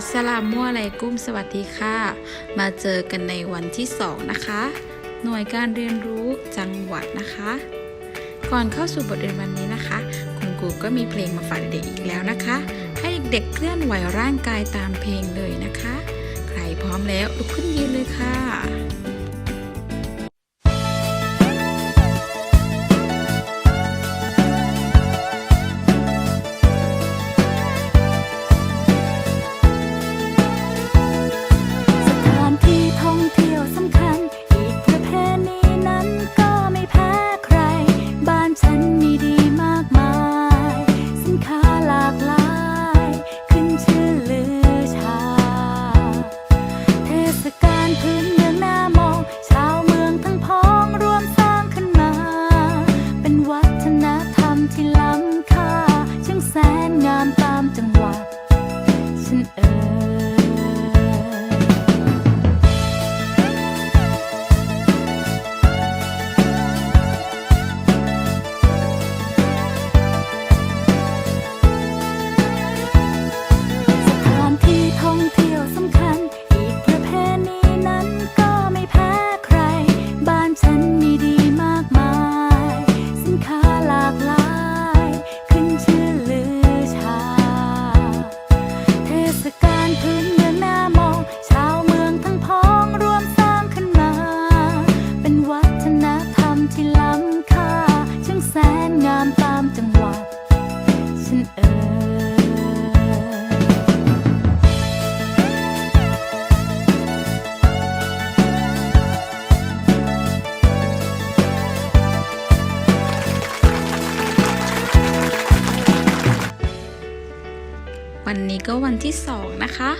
อัสลามุอะลัยกุมสวัสดีค่ะ มาเจอกันในวันที่สองนะคะ หน่วยการเรียนรู้จังหวัดนะคะ ก่อนเข้าสู่บทเรียนวันนี้นะคะ คุณครูก็มีเพลงมาฝากเด็กอีกแล้วนะคะ ให้เด็กเคลื่อนไหวร่างกายตามเพลงเลยนะคะ ใครพร้อมแล้วลุกขึ้นยืนเลยค่ะ หลากหลาย สำคัญ อีกประเพณีนั้นก็ไม่แพ้ใคร บ้านฉันมีดีมากมาย สินค้าหลากหลาย ขึ้นชื่อลือชา เทศกาลพื้นเมืองหน้ามอง ชาวเมืองทั้งพ้องรวมสร้างขึ้นมา เป็นวัฒนธรรมที่ล้ำค่าช่างแสนงามตามจังหวัดฉันเอ่ย วันนี้ก็วันที่สองนะคะ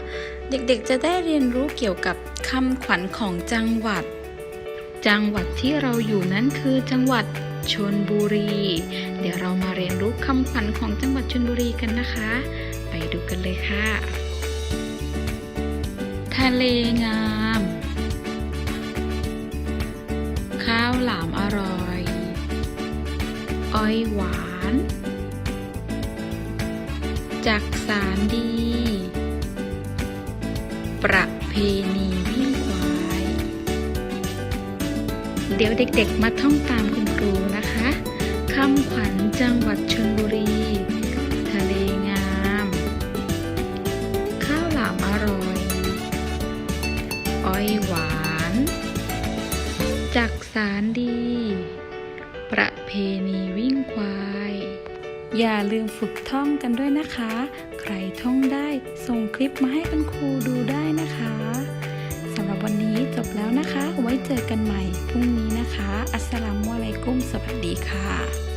เด็กๆจะได้เรียนรู้เกี่ยวกับคำขวัญของจังหวัด จังหวัดที่เราอยู่นั้นคือจังหวัดชนบุรี เดี๋ยวเรามาเรียนรู้คำขวัญของจังหวัดชนบุรีกันนะคะ ไปดูกันเลยค่ะ ทะเลงาม ข้าวหลามอร่อย อ้อยหวาน จักสารดี ประเพณีวิ่งควาย เดี๋ยวเด็กๆ มาท่องตามคุณครูนะคะคำขวัญจังหวัดชลบุรี ทะเลงาม ข้าวหลามอร่อย อ้อยหวาน จักสารดี ประเพณีวิ่งควาย อย่าลืมฝึกท่องกันด้วยนะคะ ใครท่องได้ส่งคลิปมาให้คุณครูดูได้นะคะสำหรับวันนี้จบแล้วนะคะ ไว้เจอกันใหม่พรุ่งนี้นะคะ อัสสลามุอะลัยกุมสวัสดีค่ะ